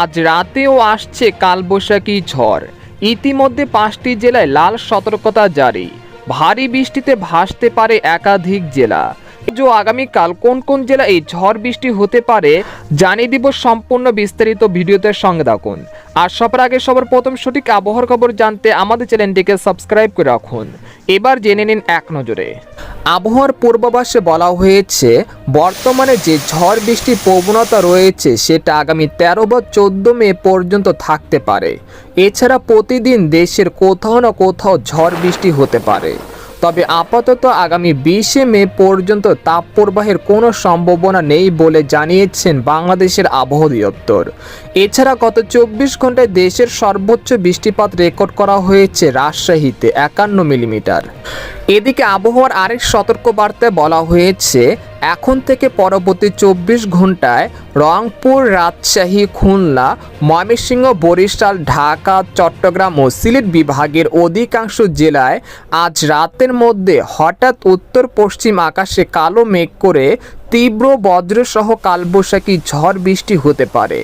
আজ রাতেও আসছে কালবৈশাখী ঝড়। ইতিমধ্যে পাঁচটি জেলায় লাল সতর্কতা জারি। ভারী বৃষ্টিতে ভাসতে পারে একাধিক জেলা। যে আগামীকাল কোন কোন জেলা এই ঝড় বৃষ্টি হতে পারে, জানিয়ে দিব সম্পূর্ণ বিস্তারিত ভিডিওতে সঙ্গে রাখুন আর সবার আগে সবার প্রথম সঠিক আবহাওয়ার খবর জানতে আমাদের চ্যানেলটিকে সাবস্ক্রাইব করে রাখুন। এবার জেনে নিন এক নজরে। আবহাওয়ার পূর্বাভাসে বলা হয়েছে, বর্তমানে যে ঝড় বৃষ্টির প্রবণতা রয়েছে, সেটা আগামী তেরো বা চোদ্দ মে পর্যন্ত থাকতে পারে। এছাড়া প্রতিদিন দেশের কোথাও না কোথাও ঝড় বৃষ্টি হতে পারে। তবে আপাতত আগামী বিশে মে পর্যন্ত তাপপ্রবাহের কোনো সম্ভাবনা নেই বলে জানিয়েছেন বাংলাদেশের আবহাওয়া দপ্তর। এছাড়া গত চব্বিশ ঘন্টায় দেশের সর্বোচ্চ বৃষ্টিপাত রেকর্ড করা হয়েছে রাজশাহীতে, একান্ন মিলিমিটার। এদিকে আবহাওয়ার আরেক সতর্কবার্তায় বলা হয়েছে এখন থেকে পরবর্তী চব্বিশ ঘন্টায় রংপুর, রাজশাহী, খুলনা, ময়মনসিংহ, বরিশাল, ঢাকা, চট্টগ্রাম ও সিলেট বিভাগের অধিকাংশ জেলায় আজ রাতের মধ্যে হঠাৎ উত্তর পশ্চিম আকাশে কালো মেঘ করে তীব্র বজ্রসহ কালবৈশাখী ঝড় বৃষ্টি হতে পারে।